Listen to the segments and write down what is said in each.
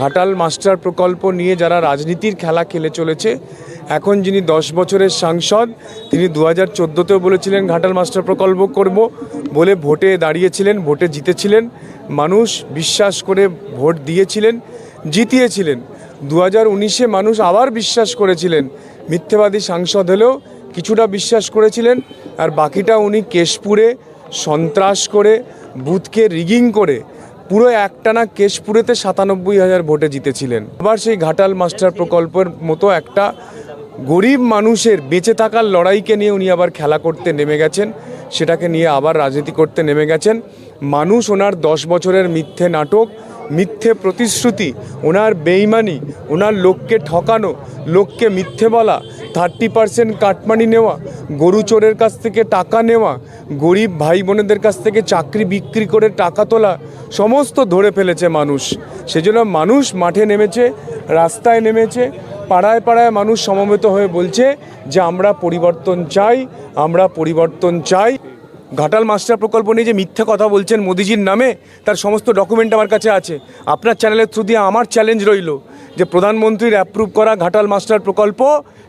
Ghatal master প্রকল্প নিয়ে যারা রাজনীতির খেলা খেলে চলেছে, এখন যিনি দশ বছরের সাংসদ, তিনি দু হাজার চোদ্দোতেও বলেছিলেন ঘাটাল মাস্টার প্রকল্প করব বলে ভোটে দাঁড়িয়েছিলেন, ভোটে জিতেছিলেন। মানুষ বিশ্বাস করে ভোট দিয়েছিলেন, জিতিয়েছিলেন। দু হাজার উনিশে মানুষ আবার বিশ্বাস করেছিলেন, মিথ্যেবাদী সাংসদ হলেও কিছুটা বিশ্বাস করেছিলেন। আর বাকিটা উনি কেশপুরে সন্ত্রাস করে, বুথকে রিগিং করে পুরো একটানা কেশপুরেতে সাতানব্বই হাজার ভোটে জিতেছিলেন। আবার সেই ঘাটাল মাস্টার প্রকল্পের মতো একটা গরিব মানুষের বেঁচে থাকার লড়াইকে নিয়ে উনি আবার খেলা করতে নেমে গেছেন। সেটাকে নিয়ে আবার রাজনীতি করতে নেমে গেছেন। মানুষ ওনার দশ বছরের মিথ্যে নাটক, মিথ্যে প্রতিশ্রুতি, ওনার বেইমানি, ওনার লোককে ঠকানো, লোককে মিথ্যে বলা থার্টি পার্সেন্ট কাটমানি নেওয়া, গরু চোরের কাছ থেকে টাকা নেওয়া গরিব ভাই বোনেদের কাছ থেকে চাকরি বিক্রি করে টাকা তোলা সমস্ত ধরে ফেলেছে মানুষ। সেজন্য মানুষ মাঠে নেমেছে, রাস্তায় নেমেছে, পাড়ায় পাড়ায় মানুষ সমবেত হয়ে বলছে যে, আমরা পরিবর্তন চাই, আমরা পরিবর্তন চাই। ঘাটাল মাস্টার প্রকল্প নিয়ে যে মিথ্যে কথা বলছেন মোদিজির নামে, তার সমস্ত ডকুমেন্ট আমার কাছে আছে। আপনার চ্যানেলের থ্রু দিয়ে আমার চ্যালেঞ্জ রইল। যে প্রধানমন্ত্রীর অ্যাপ্রুভ করা ঘাটাল মাস্টার প্রকল্প,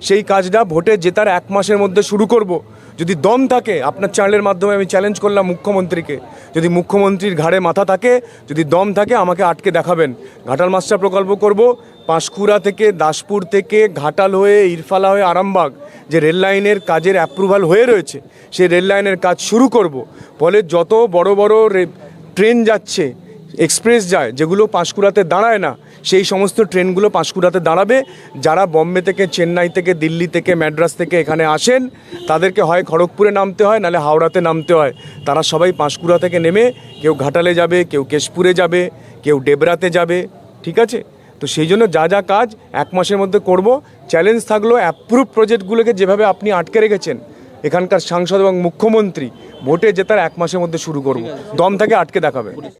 সেই কাজটা ভোটে জেতার এক মাসের মধ্যে শুরু করব। যদি দম থাকে, আপনার চ্যানেলের মাধ্যমে আমি চ্যালেঞ্জ করলাম মুখ্যমন্ত্রীকে। যদি মুখ্যমন্ত্রীর ঘাড়ে মাথা থাকে, যদি দম থাকে, আমাকে আটকে দেখাবেন। ঘাটাল মাস্টার প্রকল্প করব, পাঁশকুড়া থেকে দাসপুর থেকে ঘাটাল হয়ে ইরফালা হয়ে আরামবাগ, যে রেল লাইনের কাজের অ্যাপ্রুভাল হয়ে রয়েছে, সেই রেল লাইনের কাজ শুরু করব। ফলে যত বড় বড় ট্রেন যাচ্ছে এক্সপ্রেস যায়, যেগুলো পাঁশকুড়াতে দাঁড়ায় না, সেই সমস্ত ট্রেনগুলো পাঁশকুড়াতে দাঁড়াবে। যারা বম্বে থেকে, চেন্নাই থেকে, দিল্লি থেকে, ম্যাড্রাস থেকে এখানে আসেন, তাদেরকে হয় খড়গপুরে নামতে হয়, নাহলে হাওড়াতে নামতে হয়। তারা সবাই পাঁশকুড়া থেকে নেমে কেউ ঘাটালে যাবে, কেউ কেশপুরে যাবে, কেউ ডেবরাতে যাবে, ঠিক আছে? তো সেই জন্য যা যা কাজ এক মাসের মধ্যে করব। চ্যালেঞ্জ থাকল অ্যাপ্রুভ প্রজেক্টগুলোকে যেভাবে আপনি আটকে রেখেছেন, এখানকার সাংসদ এবং মুখ্যমন্ত্রী, ভোটে জেতার এক মাসের মধ্যে শুরু করব। দম থাকে আটকে দেখাবে।